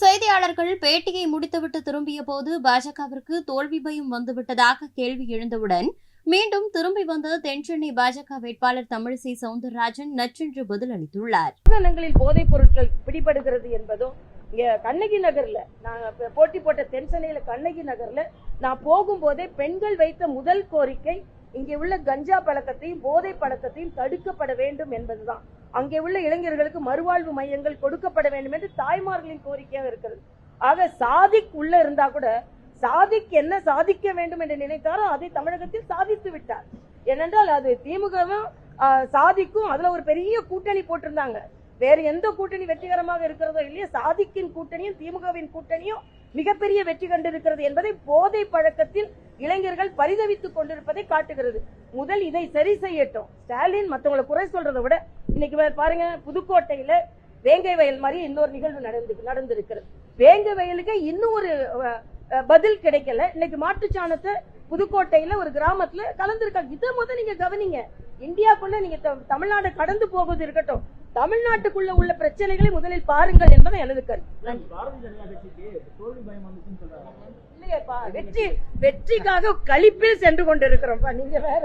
செய்தியாளர்கள் பேட்டியை முடித்துவிட்டு திரும்பிய போது பாஜகவிற்கு தோல்வி பயம் வந்துவிட்டதாக கேள்வி எழுந்தவுடன் மீண்டும் திரும்பி வந்த தென்சென்னை பாஜக வேட்பாளர் தமிழிசை சவுந்தரராஜன் நச்சென்று பதிலளித்துள்ளார். போதைப் பொருட்கள் பிடிபடுகிறது என்பதும் இங்க கண்ணகி நகர்ல நான் போட்டி போட்ட தென்சென்னையில கண்ணகி நகர்ல நான் போகும்போதே பெண்கள் வைத்த முதல் கோரிக்கை இங்கே உள்ள கஞ்சா பழக்கத்தையும் போதை பழக்கத்தையும் தடுக்கப்பட வேண்டும் என்பதுதான். அங்கே உள்ள இளைஞர்களுக்கு மறுவாழ்வு மையங்கள் கொடுக்கப்பட வேண்டும் என்று தாய்மார்களின் கோரிக்கையாக இருக்கிறது. ஆக சாதிக் உள்ள இருந்தா கூட சாதிக் என்ன சாதிக்க வேண்டும் என்று நினைத்தாரோ அதை தமிழகத்தில் சாதித்து விட்டார். ஏனென்றால் அது திமுகவும் சாதிக்கும் அதுல ஒரு பெரிய கூட்டணி போட்டிருந்தாங்க. வேற எந்த கூட்டணி வெற்றிகரமாக இருக்கிறதோ இல்லையோ சாதிக்கின் கூட்டணியும் திமுகவின் கூட்டணியும் மிகப்பெரிய வெற்றி கண்டிருக்கிறது என்பதை போதை பழக்கத்தில் இளைஞர்கள் பரிதவித்துக் கொண்டிருப்பதை காட்டுகிறது. முதல் இதை சரி செய்யட்டும். ஸ்டாலின் மற்றவங்களை குறை சொல்றதை விட இன்னைக்கு பாருங்க புதுக்கோட்டையில வேங்கை வயல் மாதிரி இன்னொரு நிகழ்வு நடந்து நடந்திருக்கிறது. வேங்கை வயலுக்கு இன்னும் ஒரு பதில் கிடைக்கல. இன்னைக்கு மாட்டுச்சாணத்தை புதுக்கோட்டையில ஒரு கிராமத்துல கலந்துருக்காங்க. இதை முதல் நீங்க கவனிங்க. இந்தியாக்குள்ள நீங்க தமிழ்நாடு கடந்து போகுது இருக்கட்டும். தமிழ்நாட்டுக்குள்ள உள்ள பிரச்சனைகளை முதலில் பாருங்கள் என்பது எனது கருத்து. வெற்றி வெற்றிக்காக கழிப்பில் சென்று கொண்டிருக்கிறோம்ப்பா நீங்க வேற.